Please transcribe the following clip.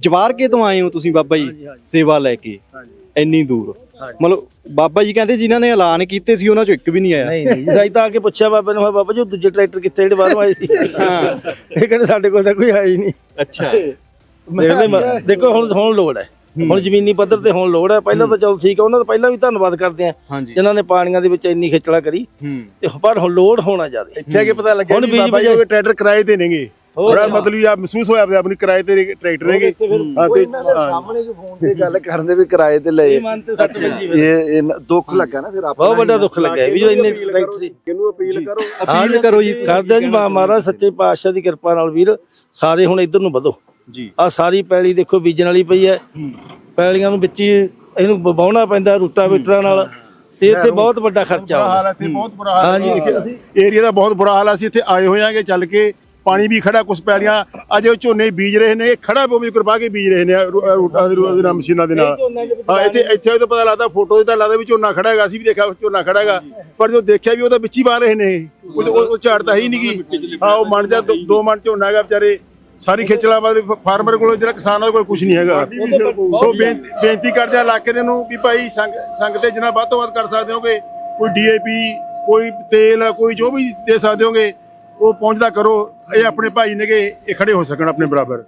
ਜਵਾਰ ਕੇ ਤੋਂ ਆਏ ਹੋ ਤੁਸੀਂ ਬਾਬਾ ਜੀ। ਸੇਵਾ ਲੈ ਕੇ? ਹਾਂਜੀ। ਇੰਨੀ ਦੂਰ। ਮਤਲਬ ਬਾਬਾ ਜੀ ਕਹਿੰਦੇ ਜਿਨ੍ਹਾਂ ਨੇ ਐਲਾਨ ਕੀਤੇ ਸੀ ਉਹਨਾਂ ਚੋਂ ਇੱਕ ਵੀ ਨਹੀਂ ਆਇਆ। ਨਹੀਂ ਨਹੀਂ। ਸਾਈ ਤਾਂ ਆ ਕੇ ਪੁੱਛਿਆ ਬਾਬਾ ਨੂੰ ਬਾਬਾ ਜੀ ਉਹ ਦੂਜੇ ਟਰੈਕਟਰ ਕਿੱਥੇ ਜਿਹੜੇ ਬਾਹਰੋਂ ਆਏ ਸੀ? ਇਹ ਕਹਿੰਦੇ ਸਾਡੇ ਕੋਲ ਤਾਂ ਕੋਈ ਆਇਆ ਹੀ ਨਹੀਂ। ਅੱਛਾ। ਦੇਖੋ ਹੁਣ ਹੁਣ ਲੋੜ ਹੈ। ਹੁਣ ਜ਼ਮੀਨੀ ਪੱਧਰ ਤੇ ਹੁਣ ਲੋੜ ਹੈ। ਪਹਿਲਾਂ ਤਾਂ ਚਲ ਠੀਕ ਹੈ ਉਹਨਾਂ ਦਾ ਪਹਿਲਾਂ ਵੀ ਧੰਨਵਾਦ ਕਰਦੇ ਆ ਜਿਨ੍ਹਾਂ ਨੇ ਪਾਣੀਆਂ ਦੇ ਵਿੱਚ ਇੰਨੀ ਖੇਚਲਾ ਕਰੀ। ਹੂੰ। ਤੇ ਪਰ ਹੁਣ ਲੋੜ ਹੋਣਾ ਜ਼ਿਆਦਾ। ਇੱਥੇ ਆ ਕੇ ਪਤਾ ਲੱਗਿਆ ਹੁਣ ਵੀ ਬੀਜ ਬਾਬਾ ਜੀ ਉਹ ਟਰੈਕਟਰ ਕਿਰਾਏ ਤੇ ਨੇਗੇ। ਬੜਾ ਮਤਲਬ ਆ ਮਹਿਸੂਸ ਹੋਇਆ ਆਪਣੀ ਕਿਰਾਏ ਤੇ ਟਰੈਕਟਰ ਨੇਗੇ ਹਾਂ ਤੇ ਇਹਨਾਂ ਦੇ ਸਾਹਮਣੇ ਜੋ ਫੋਨ ਤੇ ਗੱਲ ਕਰਨ ਦੇ ਵੀ ਕਿਰਾਏ ਤੇ ਲਏ। ਇਹ ਦੁੱਖ ਲੱਗਾ ਨਾ ਫਿਰ ਆਪਾਂ ਬਹੁਤ ਵੱਡਾ ਦੁੱਖ ਲੱਗਿਆ ਵੀ ਜੋ ਇੰਨੇ ਟਰੈਕਟਰ ਸੀ ਇਹਨੂੰ ਅਪੀਲ ਕਰੋ? ਅਪੀਲ ਕਰੋ ਜੀ ਕਰਦੇ ਜੀ ਮਹਾਰਾਜ ਸੱਚੇ ਪਾਤਸ਼ਾਹ ਦੀ ਕਿਰਪਾ ਨਾਲ ਵੀਰ ਸਾਰੇ ਹੁਣ ਇੱਧਰ ਨੂੰ ਵਧੋ। ਜੀ। ਆ ਸਾਰੀ ਪੈਲੀ ਦੇਖੋ ਬੀਜਣ ਵਾਲੀ ਪਈ ਹੈ। ਪੈਲੀਆਂ ਨੂੰ ਵਿੱਚ ਹੀ ਇਹਨੂੰ ਵਾਹੁਣਾ ਪੈਂਦਾ ਰੂਟਾਵੇਟਰਾਂ ਨਾਲ। ਤੇ ਇੱਥੇ ਬਹੁਤ ਵੱਡਾ ਖਰਚਾ ਬੁਰਾ ਹਾਲ ਆਉਂਦਾ ਹੈ ਇੱਥੇ ਬਹੁਤ ਬੁਰਾ ਹਾਲ ਹੈ। ਏਰੀਆ ਦਾ ਬਹੁਤ ਬੁਰਾ ਹਾਲ ਹੈ ਅਸੀਂ ਇੱਥੇ ਆਏ ਹੋਏ ਆਂਗੇ ਚੱਲ ਕੇ ਪਾਣੀ ਵੀ ਖੜਾ ਕੁਛ ਪੈੜੀਆਂ ਅਜੇ ਉਹ ਝੋਨੇ ਬੀਜ ਰਹੇ ਨੇ ਖੜਾ ਬੋਬੀ ਕਰਵਾ ਕੇ ਬੀਜ ਰਹੇ ਨੇ ਰੋਟਾਂ ਦੇ ਦੇ ਨਾਲ ਮਸ਼ੀਨਾਂ ਦੇ ਨਾਲ। ਹਾਂ ਇੱਥੇ ਇੱਥੇ ਤਾਂ ਪਤਾ ਲੱਗਦਾ ਫੋਟੋ 'ਤੇ ਤਾਂ ਲੱਗਦਾ ਵੀ ਝੋਨਾ ਖੜਾ ਹੈਗਾ ਅਸੀਂ ਵੀ ਦੇਖਿਆ ਝੋਨਾ ਖੜਾ ਹੈਗਾ ਪਰ ਜੋ ਦੇਖਿਆ ਵੀ ਉਹ ਤਾਂ ਵਿੱਚ ਹੀ ਪਾ ਰਹੇ ਨੇ ਉਹ ਉਹ- ਉਹ ਝਾੜ ਤਾਂ ਹੈ ਹੀ ਨਹੀਂਗੀ ਹਾਂ ਉਹ ਮਣ ਜਾ ਦੋ- ਦੋ ਮਣ ਝੋਨਾ ਹੈਗਾ ਵਿਚਾਰੇ ਸਾਰੀ ਖੇਚਲਾ ਬਾਦ ਫਾਰਮਰ ਕੋਲ ਜਿਹੜਾ ਕਿਸਾਨਾਂ ਕੋਲ ਕੁਝ ਨਹੀਂ ਹੈਗਾ। ਸੋ ਬੇਨਤੀ ਬੇਨਤੀ ਕਰਦੇ ਆ ਇਲਾਕੇ ਦੇ ਨੂੰ ਵੀ ਭਾਈ ਸੰਗ ਸੰਗ ਤੇ ਜਿੰਨਾ ਵੱਧ ਤੋਂ ਵੱਧ ਕਰ ਸਕਦੇ ਹੋਗੇ ਕੋਈ ਡੀਏਪੀ ਕੋਈ ਤੇਲ ਕੋਈ ਜੋ ਵੀ ਦੇ ਸਕਦੇ ਹੋਗੇ ਉਹ ਪਹੁੰਚਦਾ ਕਰੋ ਇਹ ਆਪਣੇ ਭਾਈ ਨੇਗੇ ਇਹ ਖੜੇ ਹੋ ਸਕਣ ਆਪਣੇ ਬਰਾਬਰ।